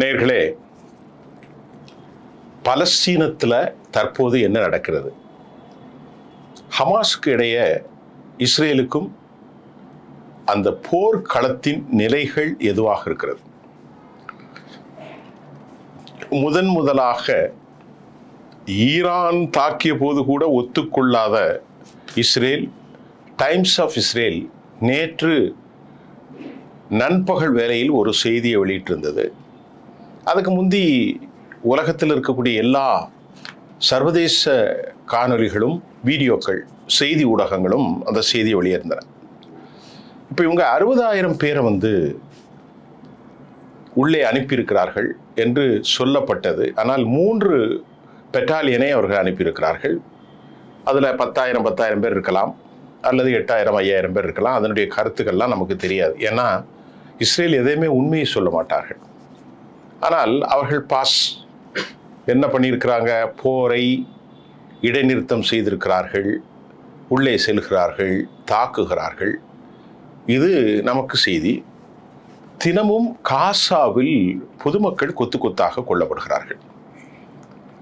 நேர்களே பலஸ்தீனத்தில் தற்போது என்ன நடக்கிறது? ஹமாஸ்க்கு இடையே இஸ்ரேலுக்கும் அந்த போர்க்களத்தின் நிலைகள் எதுவாக இருக்கிறது? முதன் முதலாக ஈரான் தாக்கிய போது கூட ஒத்துக்கொள்ளாத இஸ்ரேல் டைம்ஸ் ஆஃப் இஸ்ரேல் நேற்று நண்பகல் வேளையில் ஒரு செய்தியை வெளியிட்டிருந்தது. அதுக்கு முந்தி உலகத்தில் இருக்கக்கூடிய எல்லா சர்வதேச காணொளிகளும் வீடியோக்கள் செய்தி ஊடகங்களும் அந்த செய்தி வெளியிருந்தன இப்போ இவங்க அறுபதாயிரம் பேரை வந்து உள்ளே அனுப்பியிருக்கிறார்கள் என்று சொல்லப்பட்டது. ஆனால் மூன்று பெட்டாலியனை அவர்கள் அனுப்பியிருக்கிறார்கள். அதில் பத்தாயிரம் பத்தாயிரம் பேர் இருக்கலாம். அல்லது எட்டாயிரம் ஐயாயிரம் பேர் இருக்கலாம். அதனுடைய கருத்துக்கள்லாம் நமக்கு தெரியாது. ஏன்னா இஸ்ரேல் எதையுமே உண்மையை சொல்ல மாட்டார்கள். ஆனால் அவர்கள் பாஸ் என்ன பண்ணியிருக்கிறாங்க? போரை இடைநிறுத்தம் செய்திருக்கிறார்கள் உள்ளே செல்கிறார்கள் தாக்குகிறார்கள். இது நமக்கு செய்தி. தினமும் காசாவில் பொதுமக்கள் கொத்து கொத்தாக கொல்லப்படுகிறார்கள்.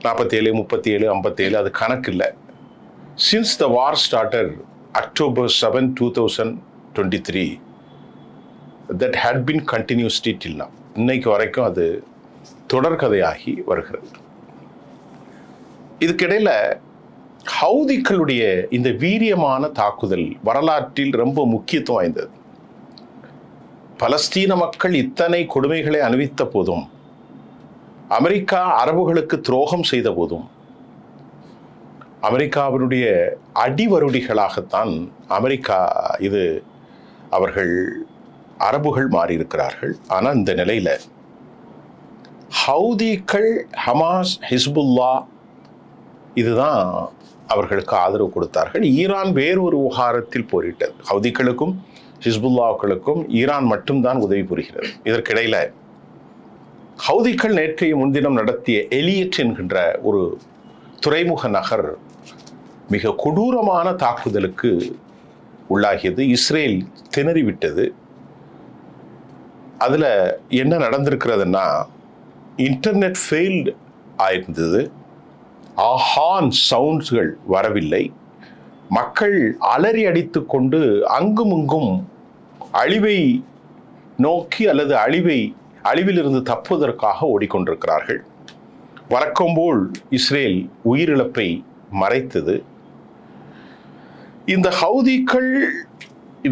நாற்பத்தேழு முப்பத்தேழு ஐம்பத்தேழு அது கணக்கு இல்லை since the war started October seven two thousand twenty three that had been continuously till now. இன்னைக்கு வரைக்கும் அது தொடர்கதையாகி வருகிறது. இதுக்கிடையில் ஹவுதிக்களுடைய இந்த வீரியமான தாக்குதல் வரலாற்றில் ரொம்ப முக்கியத்துவம் வாய்ந்தது. பலஸ்தீன மக்கள் இத்தனை கொடுமைகளை அணிவித்த போதும் அமெரிக்கா அரபுகளுக்கு துரோகம் செய்த போதும் அமெரிக்காவினுடைய அடிவருடிகளாகத்தான் அமெரிக்கா இது அவர்கள் அரபுகள் மாறியிருக்கிறார்கள். ஆனால் இந்த நிலையில் ஹவுதிக்கள் ஹமாஸ் ஹிஸ்புல்லா இதுதான் அவர்களுக்கு ஆதரவு கொடுத்தார்கள். ஈரான் வேறொரு விவகாரத்தில் போரிட்டது. ஹவுதிக்களுக்கும் ஹிஸ்புல்லாக்களுக்கும் ஈரான் மட்டும்தான் உதவி புரிகிறது. இதற்கிடையில் ஹவுதிக்கள் நேற்றைய முன்தினம் நடத்திய எலியட் என்கின்ற ஒரு துறைமுக நகர் மிக கொடூரமான தாக்குதலுக்கு உள்ளாகியது. இஸ்ரேல் திணறிவிட்டது. அதில் என்ன நடந்திருக்கிறதுன்னா இன்டர்நெட் ஃபெயில்டு ஆயிருந்தது. ஆஹான் சவுண்ட்ஸ்கள் வரவில்லை. மக்கள் அலறி அடித்து கொண்டு அங்கும் இங்கும் அழிவை நோக்கி அல்லது அழிவை அழிவிலிருந்து தப்புவதற்காக ஓடிக்கொண்டிருக்கிறார்கள். வழக்கம்போல் இஸ்ரேல் உயிரிழப்பை மறைத்தது. இந்த ஹவுதிக்கள்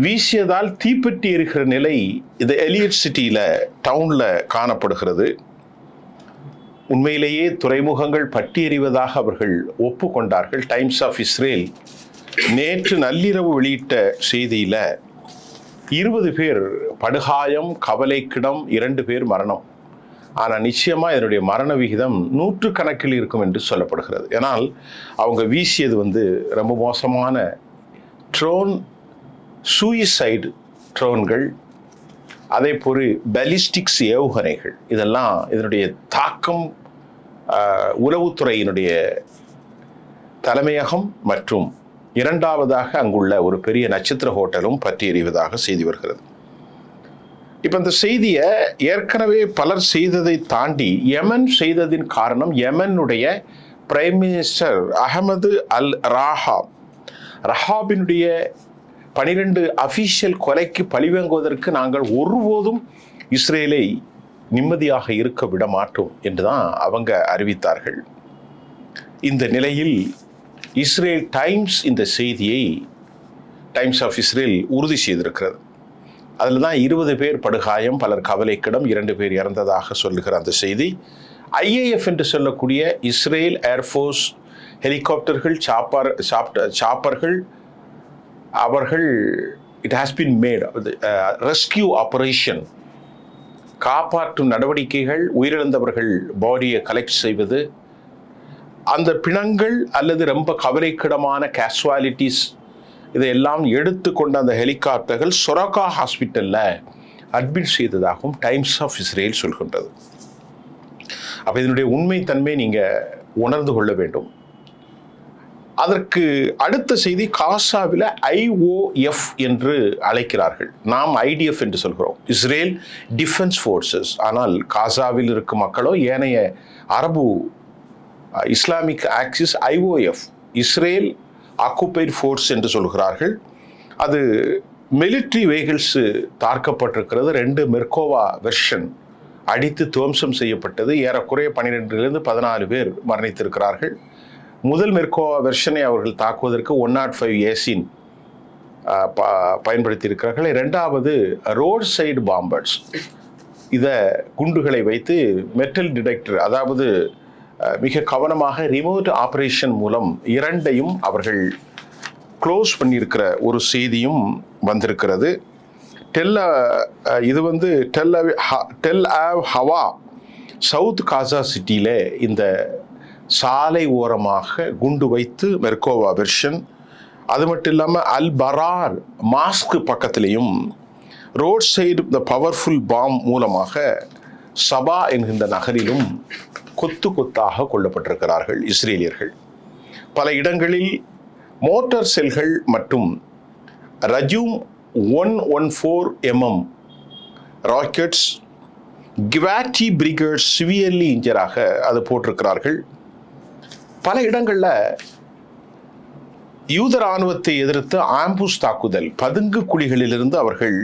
வீசியதால் தீப்பெட்டி எரிகிற நிலை இந்த எலியட் சிட்டியில் டவுனில் காணப்படுகிறது. உண்மையிலேயே துறைமுகங்கள் பட்டி எறிவதாக அவர்கள் ஒப்புக்கொண்டார்கள். டைம்ஸ் ஆஃப் இஸ்ரேல் நேற்று நள்ளிரவு வெளியிட்ட செய்தியில் இருபது பேர் படுகாயம் கவலைக்கிடம் இரண்டு பேர் மரணம். ஆனால் நிச்சயமாக இதனுடைய மரண விகிதம் நூற்று கணக்கில் இருக்கும் என்று சொல்லப்படுகிறது. ஏன்னால் அவங்க வீசியது வந்து ரொம்ப மோசமான ட்ரோன் சூயிசைடு ட்ரோன்கள் அதே போல் பெலிஸ்டிக்ஸ் ஏவுகணைகள். இதெல்லாம் இதனுடைய தாக்கம் உளவுத்துறையினுடைய தலைமையகம் மற்றும் இரண்டாவதாக அங்குள்ள ஒரு பெரிய நட்சத்திர ஹோட்டலும் பற்றி எறிவதாக செய்தி வருகிறது. இப்போ இந்த செய்தியை ஏற்கனவே பலர் செய்ததை தாண்டி யமன் செய்ததின் காரணம் யமனுடைய prime minister Ahmed Al Rahab ரஹாபினுடைய பனிரெண்டு அஃபீஷியல் கொலைக்கு பழிவாங்குவதற்கு நாங்கள் ஒருபோதும் இஸ்ரேலை நிம்மதியாக இருக்க விட மாட்டோம் என்றுதான் அவங்க அறிவித்தார்கள். இந்த நிலையில் இஸ்ரேல் டைம்ஸ் இந்த செய்தியை டைம்ஸ் ஆஃப் இஸ்ரேல் உறுதி செய்திருக்கிறது. அதில் தான் இருபது பேர் படுகாயம் பலர் கவலைக்கிடம் இரண்டு பேர் இறந்ததாக சொல்லுகிற அந்த செய்தி. ஐஏஎஃப் என்று சொல்லக்கூடிய இஸ்ரேல் ஏர்ஃபோர்ஸ் ஹெலிகாப்டர்கள் சாப்பர் சாப்ட சாப்பர்கள் அவர்கள் it has been made rescue operation காப்பாற்றும் நடவடிக்கைகள் உயிரிழந்தவர்கள் பாடியை கலெக்ட் செய்வது அந்த பிணங்கள் அல்லது ரொம்ப கவலைக்கிடமான கேஸ்வாலிட்டிஸ் இதையெல்லாம் எடுத்துக்கொண்ட அந்த ஹெலிகாப்டர்கள் சொரகா ஹாஸ்பிட்டலில் அட்மிட் செய்ததாகவும் டைம்ஸ் ஆஃப் இஸ்ரேல் சொல்கின்றது. அப்போ இதனுடைய உண்மைத்தன்மை நீங்கள் உணர்ந்து கொள்ள வேண்டும். அதற்கு அடுத்த செய்தி காசாவில் ஐஓஎஃப் என்று அழைக்கிறார்கள். நாம் ஐடிஎஃப் என்று சொல்கிறோம். இஸ்ரேல் டிஃபென்ஸ் ஃபோர்ஸஸ் ஆனால் காசாவில் இருக்கும் மக்களோ ஏனைய அரபு Islamic axis IOF Israel occupied force என்று சொல்கிறார்கள். அது மிலிட்ரி வெஹிகிள்ஸு தாக்கப்பட்டிருக்கிறது. ரெண்டு மெர்கோவா வெர்ஷன் அடித்து துவம்சம் செய்யப்பட்டது. ஏறக்குறைய பன்னிரெண்டுலேருந்து பதினாலு பேர் மரணித்திருக்கிறார்கள். முதல் மெர்கோவா வெர்ஷனை அவர்கள் தாக்குவதற்கு ஒன் நாட் ஃபைவ் ஏசின் பயன்படுத்தியிருக்கிறார்கள். ரெண்டாவது ரோட் சைடு பாம்பர்ஸ் இதை குண்டுகளை வைத்து மெட்டல் டிடெக்டர் அதாவது மிக கவனமாக ரிமோட் ஆப்ரேஷன் மூலம் இரண்டையும் அவர்கள் க்ளோஸ் பண்ணியிருக்கிற ஒரு செய்தியும் வந்திருக்கிறது. டெல்ல இது வந்து டெல் டெல் ஆவ் ஹவா சவுத் காசா சிட்டியில் இந்த சாலை ஓரமாக குண்டு வைத்து மெர்கோவா வெர்ஷன் அது மட்டும் இல்லாமல் அல் பரார் மாஸ்க் பக்கத்திலையும் ரோட் சைடு இந்த பவர்ஃபுல் பாம் மூலமாக சபா என்கின்ற நகரிலும் கொத்து கொத்தாக கொல்லப்பட்டிருக்கிறார்கள் இஸ்ரேலியர்கள். பல இடங்களில் மோட்டார் செல்கள் மற்றும் ரஜூம் one one four MM rockets Givati brigade severely இன்ஜராக அது போட்டிருக்கிறார்கள். பல இடங்களில் யூத ராணுவத்தை எதிர்த்து ஆம்புஸ் தாக்குதல் பதுங்கு குழிகளிலிருந்து அவர்கள்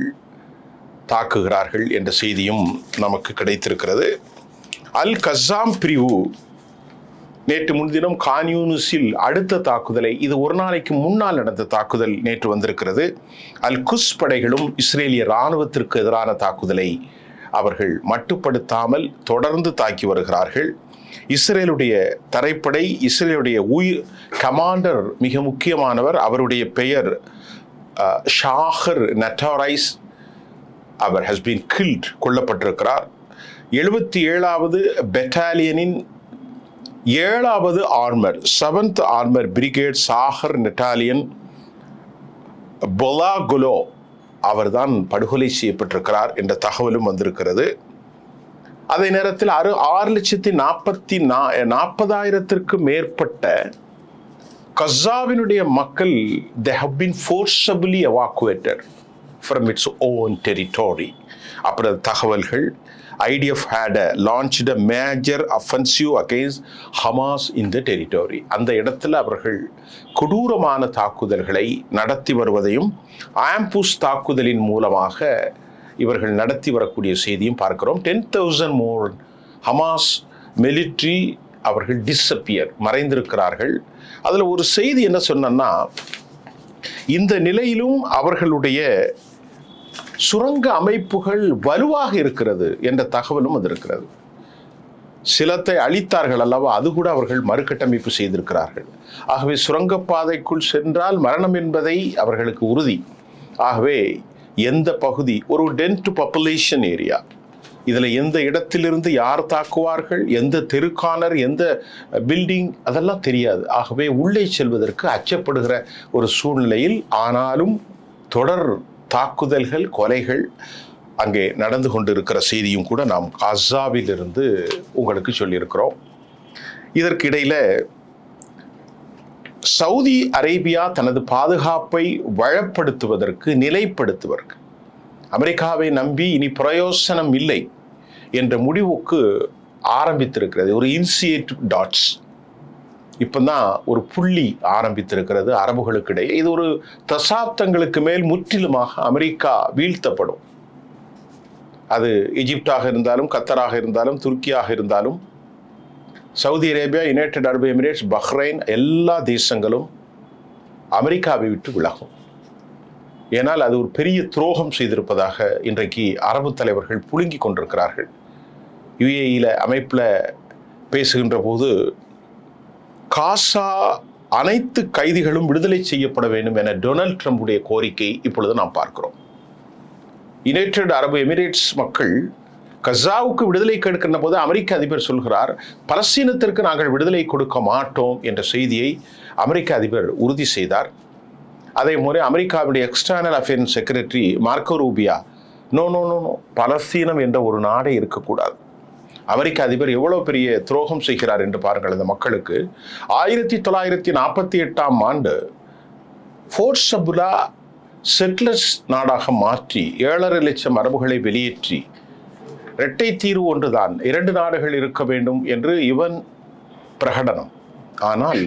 தாக்குகிறார்கள் என்ற செய்தியும் நமக்கு கிடைத்திருக்கிறது. அல் கசாம் பிரிவு நேற்று முன்தினம் கான்யூனிஸில் அடுத்த தாக்குதலை இது ஒரு நாளைக்கு முன்னால் நடந்த தாக்குதல் நேற்று வந்திருக்கிறது. அல் குஸ் படைகளும் இஸ்ரேலிய இராணுவத்திற்கு எதிரான தாக்குதலை அவர்கள் மட்டுப்படுத்தாமல் தொடர்ந்து தாக்கி வருகிறார்கள். இஸ்ரேலுடைய தரைப்படை இஸ்ரேலுடைய உயிர் கமாண்டர் மிக முக்கியமானவர். அவருடைய பெயர் அஹ், ஷாஹர் நட்டாரைஸ். அவர் ஹஸ் பீன் கில்ட் கொல்லப்பட்டிருக்கிறார். எழுபத்தி ஏழாவது பெட்டாலியனின் ஏழாவது ஆர்மர் செவன்த் ஆர்மர் பிரிகேட் சாகர் நெட்டாலியன் பொலாகுலோ அவர்தான் படுகொலை செய்யப்பட்டிருக்கிறார் என்ற தகவலும் வந்திருக்கிறது. அதே நேரத்தில் அறு ஆறு லட்சத்தி நாற்பத்தி நா நாற்பதாயிரத்திற்கு மேற்பட்ட கசாவினுடைய மக்கள் they have been forcibly evacuated from its own territory அப்புறம் தகவல்கள் IDF had launched major offensive against Hamas in the territory அந்த இடத்துல அவர்கள் கொடூரமான தாக்குதல்களை நடத்தி வருவதையும் ஆம்புஸ் தாக்குதலின் மூலமாக இவர்கள் நடத்தி வரக்கூடிய செய்தியும் பார்க்கிறோம். Ten thousand more Hamas military அவர்கள் டிஸ்அப்பியர் மறைந்திருக்கிறார்கள். அதில் ஒரு செய்தி என்ன சொன்னேன்னா இந்த நிலையிலும் அவர்களுடைய சுரங்க அமைப்புகள் வலுவாக இருக்கிறது என்ற தகவலும் அது இருக்கிறது சிலத்தை அழித்தார்கள் அல்லவா? அது கூட அவர்கள் மறுகட்டமைப்பு செய்திருக்கிறார்கள். ஆகவே சுரங்கப்பாதைக்குள் சென்றால் மரணம் என்பதை அவர்களுக்கு உறுதி. ஆகவே எந்த பகுதி? ஒரு டென்ட் பாப்புலேஷன் ஏரியா இதில் எந்த இடத்திலிருந்து யார் தாக்குவார்கள்? எந்த தெருக்கானர் எந்த பில்டிங் அதெல்லாம் தெரியாது. ஆகவே உள்ளே செல்வதற்கு அச்சப்படுகிற ஒரு சூழ்நிலையில் ஆனாலும் தொடர் தாக்குதல்கள் கொலைகள் அங்கே நடந்து கொண்டிருக்கிற செய்தியும் கூட நாம் காசாவிலிருந்து உங்களுக்கு சொல்லியிருக்கிறோம். இதற்கிடையில் சவுதி அரேபியா தனது பாதுகாப்பை வளப்படுத்துவதற்கு நிலைப்படுத்துவதற்கு அமெரிக்காவை நம்பி இனி பிரயோசனம் இல்லை என்ற முடிவுக்கு ஆரம்பித்திருக்கிறது. ஒரு இன்சியேட்டிவ் டாட்ஸ். இப்போ தான் ஒரு புள்ளி ஆரம்பித்திருக்கிறது அரபுகளுக்கிடையே. இது ஒரு தசாப்தங்களுக்கு மேல் முற்றிலுமாக அமெரிக்கா வீழ்த்தப்படும். அது எகிப்டாக இருந்தாலும் கத்தராக இருந்தாலும் துருக்கியாக இருந்தாலும் Saudi Arabia United Arab Emirates Bahrain எல்லா தேசங்களும் அமெரிக்காவை விட்டு விலகும். ஏனால் அது ஒரு பெரிய துரோகம் செய்திருப்பதாக இன்றைக்கு அரபு தலைவர்கள் புழுங்கி கொண்டிருக்கிறார்கள். யுஏஇயில் அமைப்பில் பேசுகின்ற போது காசா அனைத்து கைதிகளும் விடுதலை செய்யப்பட வேண்டும் என டொனால்ட் ட்ரம்புடைய கோரிக்கை இப்பொழுது நாம் பார்க்கிறோம். யுனைடெட் அரபு எமிரேட்ஸ் மக்கள் கசாவுக்கு விடுதலை கேட்கின்ற போது அமெரிக்க அதிபர் சொல்கிறார் பலஸ்தீனத்திற்கு நாங்கள் விடுதலை கொடுக்க மாட்டோம் என்ற செய்தியை அமெரிக்க அதிபர் உறுதி செய்தார். அதே முறை அமெரிக்காவுடைய external affairs secretary Marco Rubio no no no no பலஸ்தீனம் என்ற ஒரு நாடே இருக்கக்கூடாது. அமெரிக்க அதிபர் எவ்வளவு பெரிய துரோகம் செய்கிறார் என்று பாருங்கள் இந்த மக்களுக்கு. ஆயிரத்தி தொள்ளாயிரத்தி நாற்பத்தி எட்டாம் ஆண்டு ஃபோர்ஸபுலா செட்லர்ஸ் நாடாக மாற்றி ஏழரை லட்சம் அரபுகளை வெளியேற்றி இரட்டை தீர்வு ஒன்றுதான் இரண்டு நாடுகள் இருக்க வேண்டும் என்று இவன் பிரகடனம். ஆனால்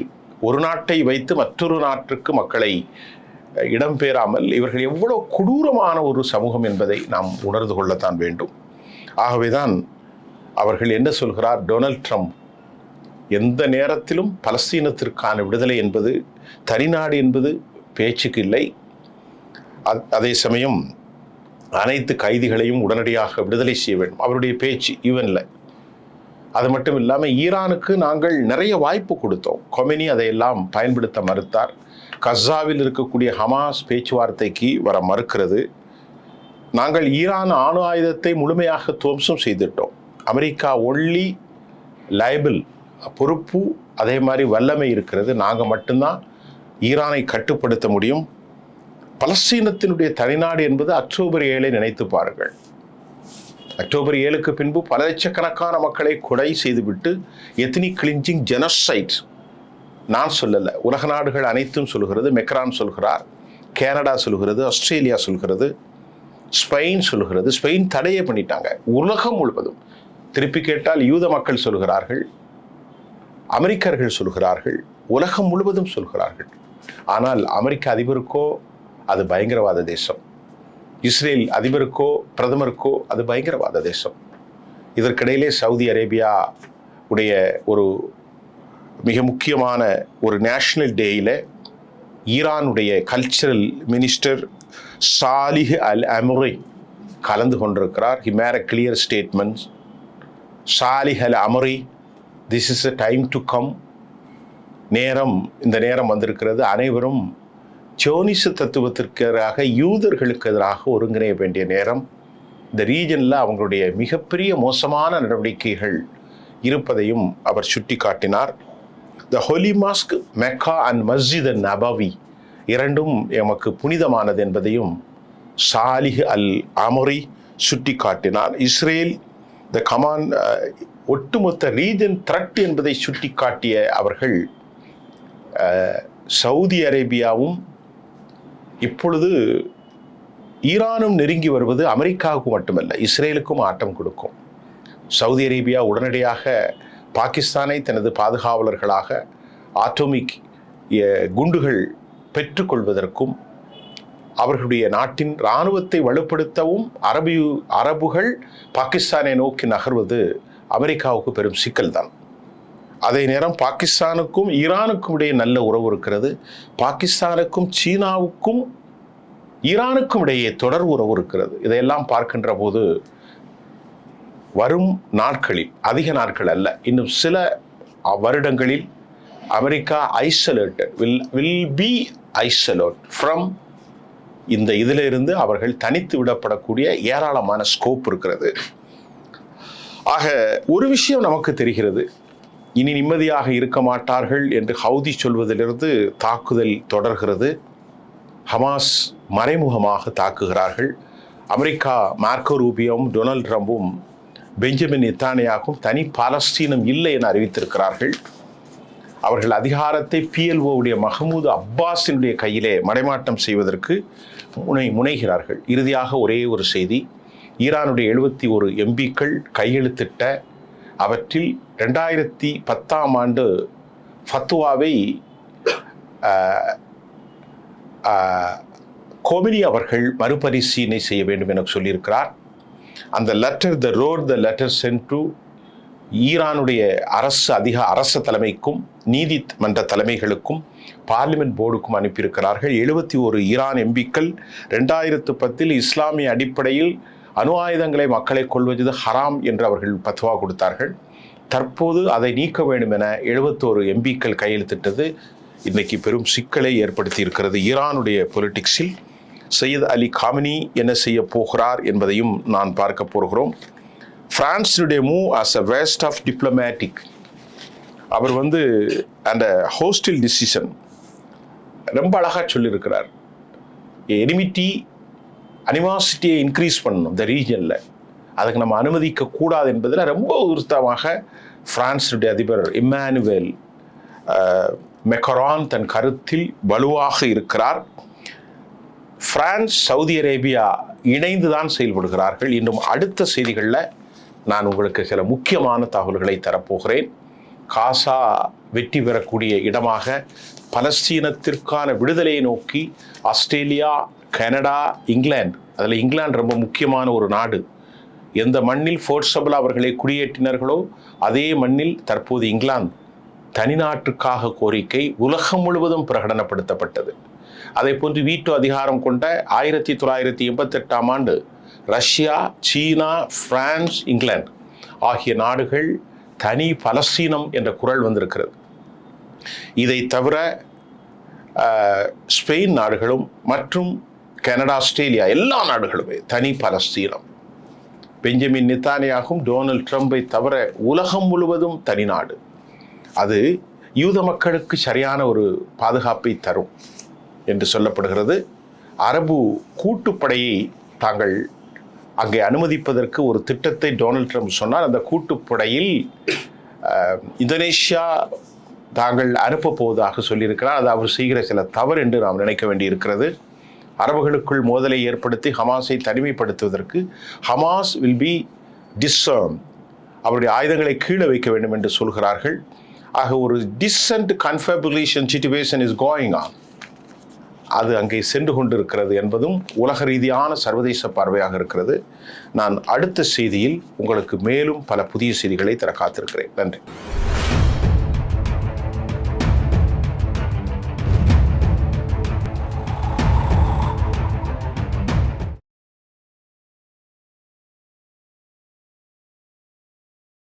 ஒரு நாட்டை வைத்து மற்றொரு நாட்டிற்கு மக்களை இடம்பெறாமல் இவர்கள் எவ்வளோ கொடூரமான ஒரு சமூகம் என்பதை நாம் உணர்ந்து கொள்ளத்தான் வேண்டும். ஆகவேதான் அவர்கள் என்ன சொல்கிறார்? டொனால்ட் ட்ரம்ப் எந்த நேரத்திலும் பலஸ்தீனத்திற்கான விடுதலை என்பது தனிநாடு என்பது பேச்சுக்கு இல்லை. அதே சமயம் அனைத்து கைதிகளையும் உடனடியாக விடுதலை செய்ய வேண்டும். அவருடைய பேச்சு ஈவன்ல அது மட்டும் இல்லாமல் ஈரானுக்கு நாங்கள் நிறைய வாய்ப்பு கொடுத்தோம். கொமினி அதையெல்லாம் பயன்படுத்த மறுத்தார். கஸாவில் இருக்கக்கூடிய ஹமாஸ் பேச்சுவார்த்தைக்கு வர மறுக்கிறது. நாங்கள் ஈரான் அணு ஆயுதத்தை முழுமையாக துவம்சம் செய்துட்டோம். அமெரிக்கா ஒன்லி லைபிள் பொறுப்பு அதே மாதிரி வல்லமை இருக்கிறது. நாங்கள் மட்டும்தான் ஈரானை கட்டுப்படுத்த முடியும். பலஸ்தீனத்தினுடைய தனிநாடு என்பது அக்டோபர் ஏழை நினைத்து பாருங்கள். அக்டோபர் ஏழுக்கு பின்பு பல லட்சக்கணக்கான மக்களை கொலை செய்துவிட்டு எத்னி கிளிஞ்சிங் ஜெனசைட். நான் சொல்லலை. உலக நாடுகள் அனைத்தும் சொல்கிறது மெக்ரான் சொல்கிறார் கனடா சொல்கிறது ஆஸ்திரேலியா சொல்கிறது ஸ்பெயின் சொல்கிறது. ஸ்பெயின் தடையே பண்ணிட்டாங்க. உலகம் முழுவதும். திருப்பி கேட்டால் யூத மக்கள் சொல்கிறார்கள் அமெரிக்கர்கள் சொல்கிறார்கள் உலகம் முழுவதும் சொல்கிறார்கள். ஆனால் அமெரிக்க அதிபருக்கோ அது பயங்கரவாத தேசம். இஸ்ரேல் அதிபருக்கோ பிரதமருக்கோ அது பயங்கரவாத தேசம். இதற்கிடையிலே சவுதி அரேபியா உடைய ஒரு மிக முக்கியமான ஒரு நேஷனல் டேயில் ஈரானுடைய கல்ச்சரல் மினிஸ்டர் சாலிஹ் அல் அமுரை கலந்து கொண்டிருக்கிறார். He made a clear statements Salih Al Amri this is a time to come நேரம் இந்த நேரம் வந்திருக்கிறது. அனைவரும் ஜோனிச தத்துவத்திற்கு எதிராக யூதர்களுக்கு எதிராக ஒருங்கிணைய வேண்டிய நேரம். இந்த ரீஜனில் அவங்களுடைய மிகப்பெரிய மோசமான நடவடிக்கைகள் இருப்பதையும் அவர் சுட்டி காட்டினார் the holy mosque Mecca and Masjid and அபவி இரண்டும் எமக்கு புனிதமானது என்பதையும் சாலிஹ் அல் அமுரி சுட்டி காட்டினார் இஸ்ரேல் த கமான் uh, ஒட்டுமொத்த ரீஜன் த்ரட் என்பதை சுட்டிக்காட்டிய அவர்கள் uh, சவுதி அரேபியாவும் இப்பொழுது ஈரானும் நெருங்கி வருவது அமெரிக்காவுக்கு மட்டுமல்ல இஸ்ரேலுக்கும் ஆட்டம் கொடுக்கும். சவுதி அரேபியா உடனடியாக பாகிஸ்தானை தனது பாதுகாவலர்களாக ஆட்டோமிக் குண்டுகள் பெற்றுக்கொள்வதற்கும் அவர்களுடைய நாட்டின் இராணுவத்தை வலுப்படுத்தவும் அரபு அரபுகள் பாகிஸ்தானை நோக்கி நகர்வது அமெரிக்காவுக்கு பெரும் சிக்கல்தான். அதே நேரம் பாகிஸ்தானுக்கும் ஈரானுக்கும் இடையே நல்ல உறவு இருக்கிறது. பாகிஸ்தானுக்கும் சீனாவுக்கும் ஈரானுக்கும் இடையே தொடர் உறவு இருக்கிறது. இதையெல்லாம் பார்க்கின்ற போது வரும் நாட்களில் அதிக நாட்கள் அல்ல இன்னும் சில வருடங்களில் America isolated will will be isolate from இந்த இதிலிருந்து அவர்கள் தனித்து விடப்படக்கூடிய ஏராளமான ஸ்கோப் இருக்கிறது. ஆக ஒரு விஷயம் நமக்கு தெரிகிறது. இனி நிம்மதியாக இருக்க மாட்டார்கள் என்று ஹவுதி சொல்வதிலிருந்து தாக்குதல் தொடர்கிறது. ஹமாஸ் மறைமுகமாக தாக்குகிறார்கள். அமெரிக்கா மார்க்கோ ரூபியோவும் டொனால்ட் ட்ரம்பும் பெஞ்சமின் இத்தானியாகவும் தனி பாலஸ்தீனம் இல்லை என அறிவித்திருக்கிறார்கள். அவர்கள் அதிகாரத்தை பிஎல்ஓவுடைய மஹமூது அப்பாஸினுடைய கையிலே மடைமாட்டம் செய்வதற்கு முனை முனைகிறார்கள். இறுதியாக ஒரே ஒரு செய்தி ஈரானுடைய எழுபத்தி ஒரு எம்பிக்கள் கையெழுத்திட்ட அவற்றில் ரெண்டாயிரத்தி பத்தாம் ஆண்டு ஃபத்துவாவை கோமினி அவர்கள் மறுபரிசீலனை செய்ய வேண்டும் என சொல்லியிருக்கிறார். அந்த letter the wrote the letter sent to ஈரானுடைய அரசு அதிக அரச தலைமைக்கும் நீதிமன்ற தலைமைகளுக்கும் பார்லிமெண்ட் போர்டுக்கும் அனுப்பியிருக்கிறார்கள். எழுபத்தி ஒரு ஈரான் எம்பிக்கள் ரெண்டாயிரத்து பத்தில் இஸ்லாமிய அடிப்படையில் அணு ஆயுதங்களை மக்களை கொள்வது ஹராம் என்று அவர்கள் பத்துவா கொடுத்தார்கள். தற்போது அதை நீக்க வேண்டும் என எழுபத்தோரு எம்பிக்கள் கையெழுத்திட்டது. இன்றைக்கு பெரும் சிக்கலை ஏற்படுத்தி இருக்கிறது ஈரானுடைய பொலிட்டிக்ஸில் சையத் அலி காமினி என்ன செய்ய போகிறார் என்பதையும் நான் பார்க்க போகிறோம். ஃப்ரான்ஸினுடைய move as a waste of diplomatic அவர் வந்து அந்த ஹோஸ்டில் டிசிஷன் ரொம்ப அழகாக சொல்லியிருக்கிறார். எனிமிட்டி அனிமாசிட்டியை இன்க்ரீஸ் பண்ணணும் இந்த ரீஜனில் அதுக்கு நம்ம அனுமதிக்க கூடாது என்பதில் ரொம்ப உறுத்தமாக பிரான்ஸுடைய அதிபர் இம்மானுவேல் மெக்கரான் தன் கருத்தில் வலுவாக இருக்கிறார். பிரான்ஸ் சவுதி அரேபியா இணைந்து தான் செயல்படுகிறார்கள். இன்னும் அடுத்த செய்திகளில் நான் உங்களுக்கு சில முக்கியமான தகவல்களை தரப்போகிறேன். காசா வெற்றி பெறக்கூடிய இடமாக பலஸ்தீனத்திற்கான விடுதலையை நோக்கி ஆஸ்திரேலியா கனடா இங்கிலாந்து அதில் இங்கிலாந்து ரொம்ப முக்கியமான ஒரு நாடு. எந்த மண்ணில் ஃபோர்ஸபிள் அவர்களை குடியேற்றினார்களோ அதே மண்ணில் தற்போது இங்கிலாந்து தனிநாட்டுக்காக கோரிக்கை உலகம் முழுவதும் பிரகடனப்படுத்தப்பட்டது. அதை போன்று வீட்டு அதிகாரம் கொண்ட ஆயிரத்தி தொள்ளாயிரத்தி எண்பத்தெட்டாம் ஆண்டு ரஷ்யா சீனா பிரான்ஸ் இங்கிலாந்து ஆகிய நாடுகள் தனி பலஸ்தீனம் என்ற குரல் வந்திருக்கிறது. இதை தவிர ஸ்பெயின் நாடுகளும் மற்றும் கனடா ஆஸ்திரேலியா எல்லா நாடுகளுமே தனி பலஸ்தீனம். பெஞ்சமின் நித்தானியாகும் டொனால்ட் ட்ரம்பை தவிர உலகம் முழுவதும் தனி நாடு. அது யூத மக்களுக்கு சரியான ஒரு பாதுகாப்பை தரும் என்று சொல்லப்படுகிறது. அரபு கூட்டுப்படையை தாங்கள் அங்கே அனுமதிப்பதற்கு ஒரு திட்டத்தை டொனால்ட் ட்ரம்ப் சொன்னால் அந்த கூட்டுப்படையில் இந்தோனேஷியா தாங்கள் அனுப்பப் போவதாக சொல்லியிருக்கிறார். அது அவர் செய்கிற சில தவறு என்று நாம் நினைக்க வேண்டியிருக்கிறது. அரபுகளுக்குள் மோதலை ஏற்படுத்தி ஹமாஸை தனிமைப்படுத்துவதற்கு ஹமாஸ் வில் பி டிஸ்ஸர்ம் அவருடைய ஆயுதங்களை கீழே வைக்க வேண்டும் என்று சொல்கிறார்கள். ஆக ஒரு dissent confabulation situation is going on அது அங்கே சென்று கொண்டிருக்கிறது என்பதும் உலக ரீதியான சர்வதேச பார்வையாக இருக்கிறது. நான் அடுத்த செய்தியில் உங்களுக்கு மேலும் பல புதிய செய்திகளை தர காத்திருக்கிறேன். நன்றி.